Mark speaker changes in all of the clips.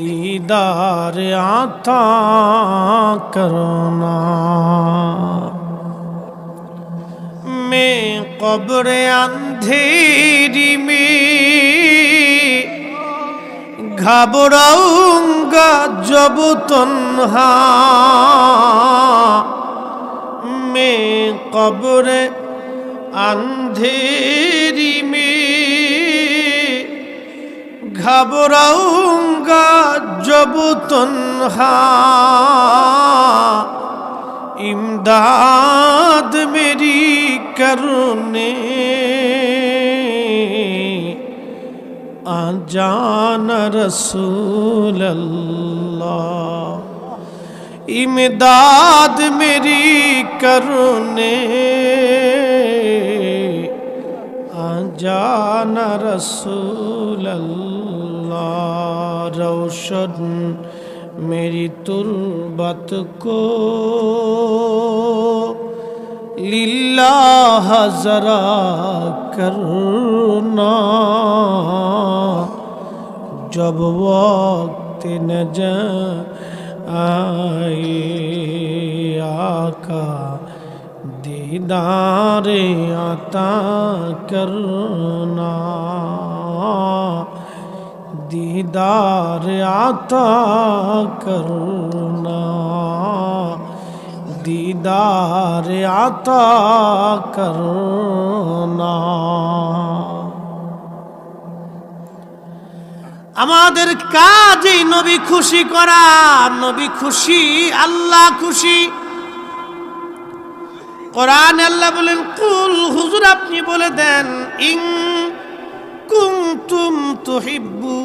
Speaker 1: دیدار عطا کرنا میں قبر اندھیری میں گھبراؤں گا جب تنہا میں قبر اندھیری میں گھبراؤں جب تنہا امداد میری کرنے آجان رسول اللہ امداد میری کرنے آجان رسول اللہ روشن میری تربت کو للہ ذرا کرنا جب وقت نجا آئے آقا دیدار عطا کرنا دیدار عطا کرنا دیدار عطا کرنا আমাদের কাজেই নবী খুশি করা, নবী খুশি, আল্লাহ খুশি। কোরআন আল্লাহ বলেন, কুল হুজুর আপনি বলে দেন ইং কুম তুম তুহিব্বু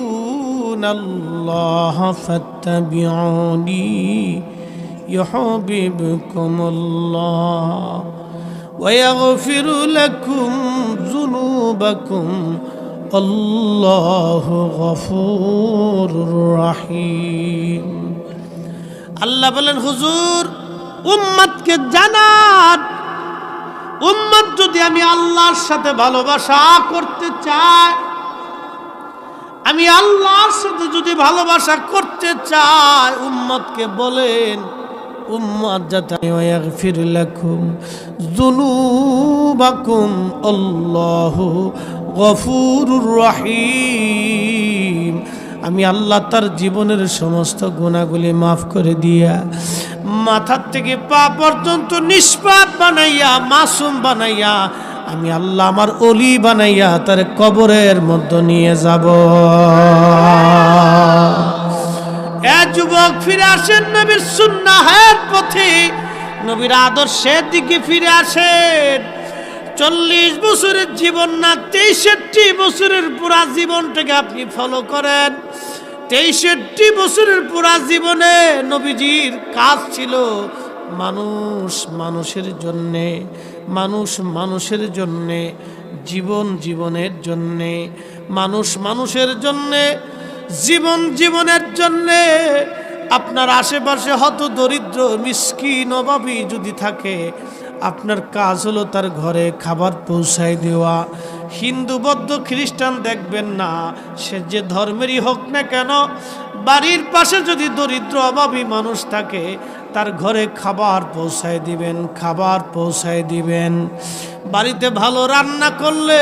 Speaker 1: তুহিব্বুন আল্লাহ ফাত্তাবিউনি يحببكم الله ويغفر لكم ذنوبكم الله غفور رحيم আল্লাহ বলেন হুজুর উম্মতকে জানান উম্মত যদি আমি আল্লাহর সাথে ভালোবাসা করতে চাই আমি আল্লাহর সাথে যদি ভালোবাসা করতে চাই, উম্মতকে বলেন, উম্মত যাতে ইয়াগফির লাকুম যুনুবাকুম, আল্লাহু আমি আল্লাহ তার জীবনের সমস্ত গুণাগুলি মাফ করে দিয়া, মাথার থেকে পা পর্যন্ত নিষ্পাপ বানাইয়া, মাসুম বানাইয়া আমি আল্লাহ আমার অলি বানাইয়া তার কবরের মধ্যে নিয়ে যাব। এ যুবক, ফিরে আসেন নবীর সুন্নাহের পথে। নবীর আদর্শের দিকে ফিরে আসেন। চল্লিশ বছরের জীবন না তেইষট্টি বছরের পুরা জীবনটাকে আপনি ফলো করেন। তেইষট্টি বছরের পুরা জীবনে নবীজির কাজ ছিল মানুষ মানুষের জন্যে। মানুষ মানুষের জন্যে, জীবন জীবনের জন্যে, মানুষ মানুষের জন্যে, জীবন জীবনের জন্যে। আপনার আশেপাশে হত দরিদ্র, মিসকিন, অভাবী যদি থাকে, আপনার কাজ হলো তার ঘরে খাবার পৌঁছায় দেওয়া। হিন্দু, বৌদ্ধ, খ্রিস্টান দেখবেন না, সে যে ধর্মেরই হোক না কেন, বাড়ির পাশে যদি দরিদ্র, অভাবী মানুষ থাকে তার ঘরে খাবার পৌঁছায় দিবেন, খাবার পৌঁছায় দিবেন। বাড়িতে ভালো রান্না করলে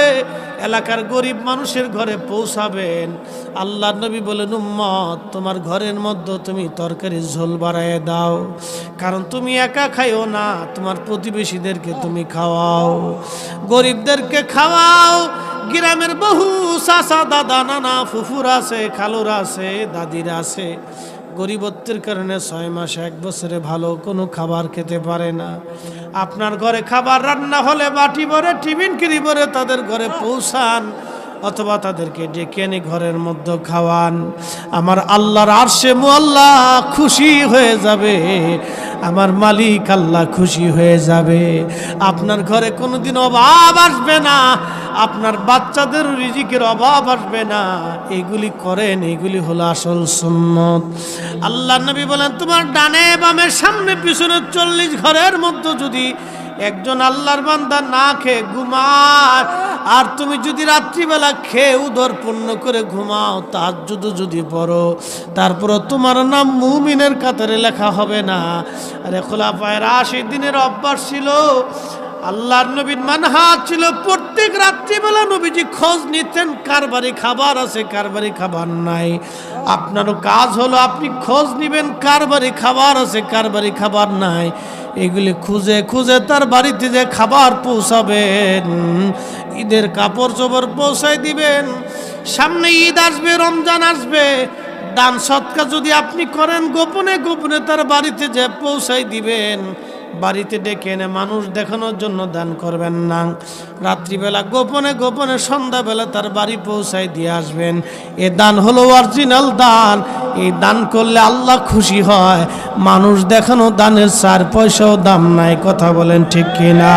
Speaker 1: এলাকার গরিব মানুষের ঘরে পৌঁছাবেন। আল্লাহ নবী বলেন, উম্মত, তোমার ঘরের মধ্যে তুমি তরকারি ঝোল বাড়ায় দাও। কারণ তুমি একা খাইও না, তোমার প্রতিবেশীদেরকে তুমি খাওয়াও। গরিবদেরকে খাওয়াও। গ্রামের বহু চাচা, দাদা, নানা, ফুফুর আছে, খালুর আছে, দাদির আছে। গরিবত্বের কারণে ছয় মাস, এক বছরে ভালো কোনো খাবার খেতে পারে না। আপনার ঘরে খাবার রান্না হলে বাটি ভরে, টিফিন কিরি ভরে তাদের ঘরে পৌঁছান, অথবা তাদেরকে ডেকে এনে ঘরের মধ্যে খাওয়ান। আমার আল্লাহর আরশে মোল্লা খুশি হয়ে যাবে, আমার মালিক আল্লাহ খুশি হয়ে যাবে। আপনার ঘরে কোনোদিন অভাব আসবে না আপনার বাচ্চাদের রিজিকের অভাব আসবে না। এগুলি করেন, এগুলি হলো আসল সুন্নত। আল্লাহ নবী বলেন, তোমার ডানে বামের সামনে পিছনে চল্লিশ ঘরের মধ্যে যদি একজন আল্লাহর বান্দা না খেয়ে ঘুমায়, আর তুমি যদি রাত্রিবেলা খেয়ে উদর পূর্ণ করে ঘুমাও তার যদি যদি পড়ো, তারপরও তোমার নাম মুমিনের কাতারে লেখা হবে না। আরে খোলাফায়ের আশি দিনের অভ্যাস ছিল আল্লাহর নবীর মানহাজ ছিল প্রত্যেক রাত্রিবেলা নবীজি খোঁজ নিতেন, কার বাড়ি খাবার আছে, কার বাড়ি খাবার নাই। আপনারও কাজ হলো আপনি খোঁজ নিবেন, কার বাড়ি খাবার আছে, কার বাড়ি খাবার নাই। এগুলি খুঁজে খুঁজে তার বাড়িতে যে খাবার পৌঁছাবেন, ঈদের কাপড় চোপড় পৌঁছাই দিবেন, সামনে ঈদ আসবে, রমজান আসবে। দান সৎকার যদি আপনি করেন, গোপনে গোপনে তার বাড়িতে যে পৌঁছাই দিবেন। বাড়িতে ডেকে এনে মানুষ দেখানোর জন্য দান করবেন না। রাত্রিবেলা গোপনে গোপনে সন্ধ্যাবেলা তার বাড়ি পৌঁছায় দিয়ে আসবেন। এ দান হলো অরিজিনাল দান। এই দান করলে আল্লাহ খুশি হয়। মানুষ দেখানো দানের চার পয়সাও দাম নাই, কথা বলেন ঠিক কিনা?